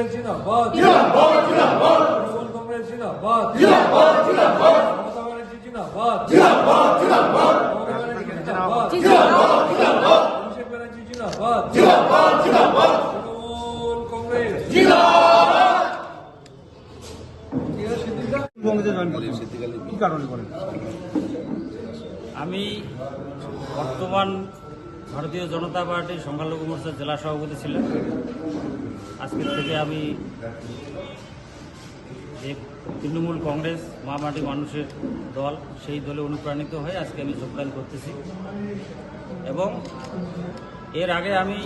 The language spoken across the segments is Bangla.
কংগ্রেস জিন্দাবাদ। জিন্দাবাদ জিন্দাবাদ। তৃণমূল কংগ্রেস জিন্দাবাদ। জিন্দাবাদ জিন্দাবাদ। মমতা ব্যানার্জি জিন্দাবাদ। জিন্দাবাদ জিন্দাবাদ। মমতা ব্যানার্জি জিন্দাবাদ। জিন্দাবাদ জিন্দাবাদ। অভিষেক ব্যানার্জি জিন্দাবাদ। জিন্দাবাদ জিন্দাবাদ। তৃণমূল কংগ্রেস। জিন্দাবাদ। কংগ্রেসে জয়েন করলেন কি কারণে করেন আমি বর্তমান ভারতীয় জনতা পার্টির সংখ্যালঘু মোর্চার জেলা সভাপতি ছিলেন। আজকের থেকে আমি যে তৃণমূল কংগ্রেস মা মাটি মানুষের দল, সেই দলে অনুপ্রাণিত হয়ে আজকে আমি যোগদান করতেছি। এবং এর আগে আমি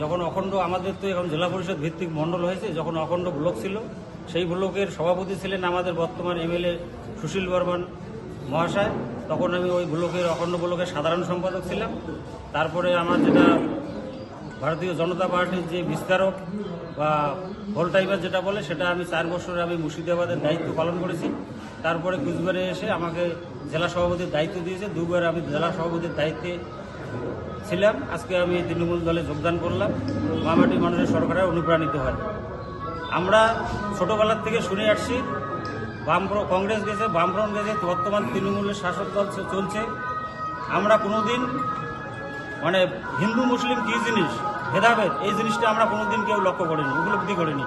যখন অখণ্ড, আমাদের তো এখন জেলা পরিষদ ভিত্তিক মণ্ডল হয়েছে, যখন অখণ্ড ব্লক ছিল, সেই ব্লকের সভাপতি ছিলেন আমাদের বর্তমান এমএলএ সুশীল বর্মন মহাশয়। তখন আমি ওই ব্লকের, অখণ্ড ব্লকের সাধারণ সম্পাদক ছিলাম। তারপরে আমার যেটা ভারতীয় জনতা পার্টির যে বিস্তারক বা হোল টাইপার যেটা বলে, সেটা আমি চার বছর আমি মুর্শিদাবাদের দায়িত্ব পালন করেছি। তারপরে কুচবিহারে এসে আমাকে জেলা সভাপতির দায়িত্ব দিয়েছে। দুবার আমি জেলা সভাপতির দায়িত্বে ছিলাম। আজকে আমি তৃণমূল দলে যোগদান করলাম। মামাটি মানুষের সরকারে অনুপ্রাণিত হয়। আমরা ছোটবেলার থেকে শুনে আসছি বাম কংগ্রেস গেছে, বামফ্রন্ট গেছে, বর্তমান তৃণমূলের শাসক দল চলছে আমরা কোনোদিন মানে হিন্দু, মুসলিম কী জিনিস, ভেদাভেদ, এই জিনিসটা আমরা কোনোদিন কেউ লক্ষ্য করিনি, উপলব্ধি করিনি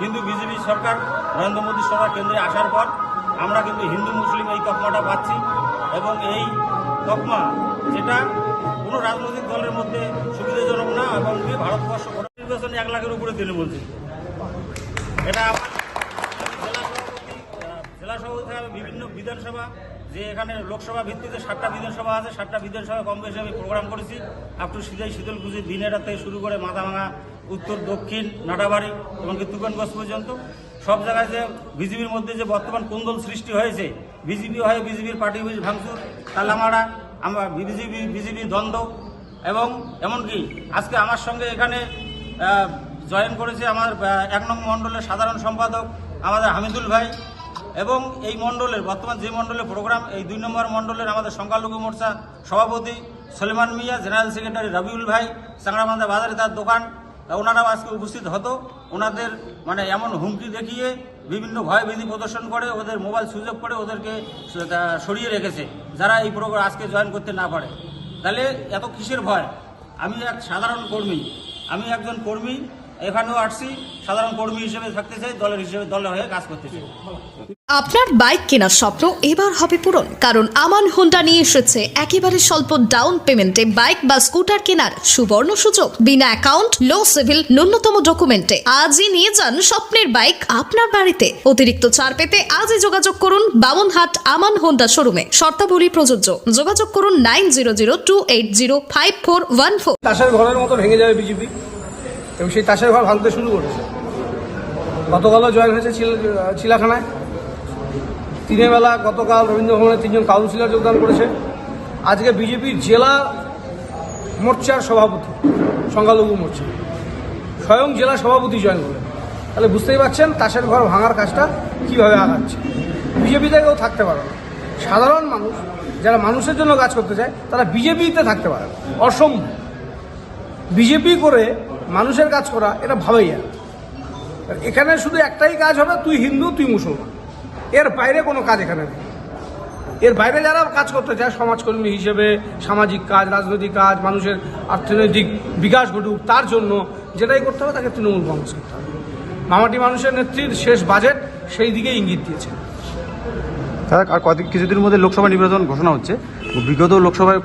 কিন্তু বিজেপি সরকার, নরেন্দ্র মোদী সরকার কেন্দ্রে আসার পর আমরা কিন্তু হিন্দু, মুসলিম এই তকমাটা পাচ্ছি এবং এই তকমা যেটা কোনো রাজনৈতিক দলের মধ্যে সুবিধাজনক না এবং ভারতবর্ষ নির্বাচনে এক লাখের উপরে তৃণমূল। এটা আমার জেলা সভাপতি আহ, জেলা সভাপতি থেকে আমি বিভিন্ন বিধানসভা, যে এখানে লোকসভা ভিত্তিতে সাতটা বিধানসভা আছে, সাতটা বিধানসভা কম বেশি আমি প্রোগ্রাম করেছি। আপ টু সিজাই শীতল পুজো দিনেরা থেকে শুরু করে মাথাভাঙা, উত্তর, দক্ষিণ, নাটাবাড়ি এমনকি তুফানগঞ্জ পর্যন্ত। সব জায়গায় যে বিজেপির মধ্যে যে বর্তমান কুন্দল সৃষ্টি হয়েছে, বিজেপি হয়ে বিজেপির পার্টি ভাঙচুর তালামারা আমরা বিজেপি বিজেপি দ্বন্দ্ব এবং এমনকি আজকে আমার সঙ্গে এখানে জয়েন করেছে আমার এক নং মণ্ডলের সাধারণ সম্পাদক আমাদের হামিদুল ভাই। এবং এই মণ্ডলের, বর্তমান যে মণ্ডলের প্রোগ্রাম এই দুই নম্বর মণ্ডলের আমাদের সংখ্যালঘু মোর্চা সভাপতি সলিমান মিয়া জেনারেল সেক্রেটারি রবিউল ভাই সাংরামান্দা বাজারে তার দোকান, ওনারাও আজকে উপস্থিত হতো। ওনাদের মানে এমন হুমকি দেখিয়ে বিভিন্ন ভয়ভীতি প্রদর্শন করে, ওদের মোবাইল সুযোগ করে ওদেরকে সরিয়ে রেখেছে, যারা এই প্রোগ্রাম আজকে জয়েন করতে না পারে। তাহলে এত কিসের ভয়? আমি এক সাধারণ কর্মী, আমি একজন কর্মী এখানেও আসছি সাধারণ কর্মী হিসেবে থাকতে চাই দলের হিসেবে দলের হয়ে কাজ করতে চাই। আপনার বাইক কেনার স্বপ্ন এবার হবে পূরণ কারণ আমান হোন্ডা নিয়ে এসেছে একেবারে স্বল্প ডাউন পেমেন্টে বাইক বা স্কুটার কেনার সুবর্ণ সুযোগ। বিনা অ্যাকাউন্ট লো সিভিল ন্যূনতম ডকুমেন্টে। আজই নিয়ে যান স্বপ্নের বাইক আপনার বাড়িতে। অতিরিক্ত ছাড় পেতে আজই যোগাযোগ করুন বামনহাট আমান হোন্ডা শোরুমে। শর্তাবলী প্রযোজ্য। যোগাযোগ করুন nine zero zero two eight zero five four one four. ঘরের মতো ভেঙে যাবে বিজেপি। এবং সেই তাসের ঘর ভাঙতে শুরু করেছে। গতকালও জয়েন হয়েছে চিল- চিলাখানায়। দিনের বেলা গতকাল রবীন্দ্র ভবনে তিনজন কাউন্সিলর যোগদান করেছে। আজকে বিজেপির জেলা মোর্চার সভাপতি, সংখ্যালঘু মোর্চা। স্বয়ং জেলা সভাপতি জয়েন করলেন। তাহলে বুঝতেই পারছেন তাসের ঘর ভাঙার কাজটা কীভাবে আগাচ্ছে। বিজেপিতে কেউ থাকতে পারে না। সাধারণ মানুষ, যারা মানুষের জন্য কাজ করতে চায়, তারা বিজেপিতে থাকতে পারে অসম্ভব। বিজেপি করে মানুষের কাজ করা, এটা ভাবেই আর এখানে শুধু একটাই কাজ হবে, তুই হিন্দু, তুই মুসলমান। এর বাইরে কোনো কাজ এখানে নেই। এর বাইরে যারা কাজ করতে চায়, সমাজকর্মী হিসেবে, সামাজিক কাজ, রাজনৈতিক কাজ, মানুষের অর্থনৈতিক বিকাশ ঘটুক, তার জন্য যেটাই করতে হবে, তাকে তৃণমূল কংগ্রেস করতে হবে। মামাটি মানুষের নেত্রীর শেষ বাজেট সেই দিকে ইঙ্গিত দিয়েছে। আর কদিন, কিছুদিনের মধ্যে লোকসভা নির্বাচন ঘোষণা হচ্ছে। বিগত লোকসভায়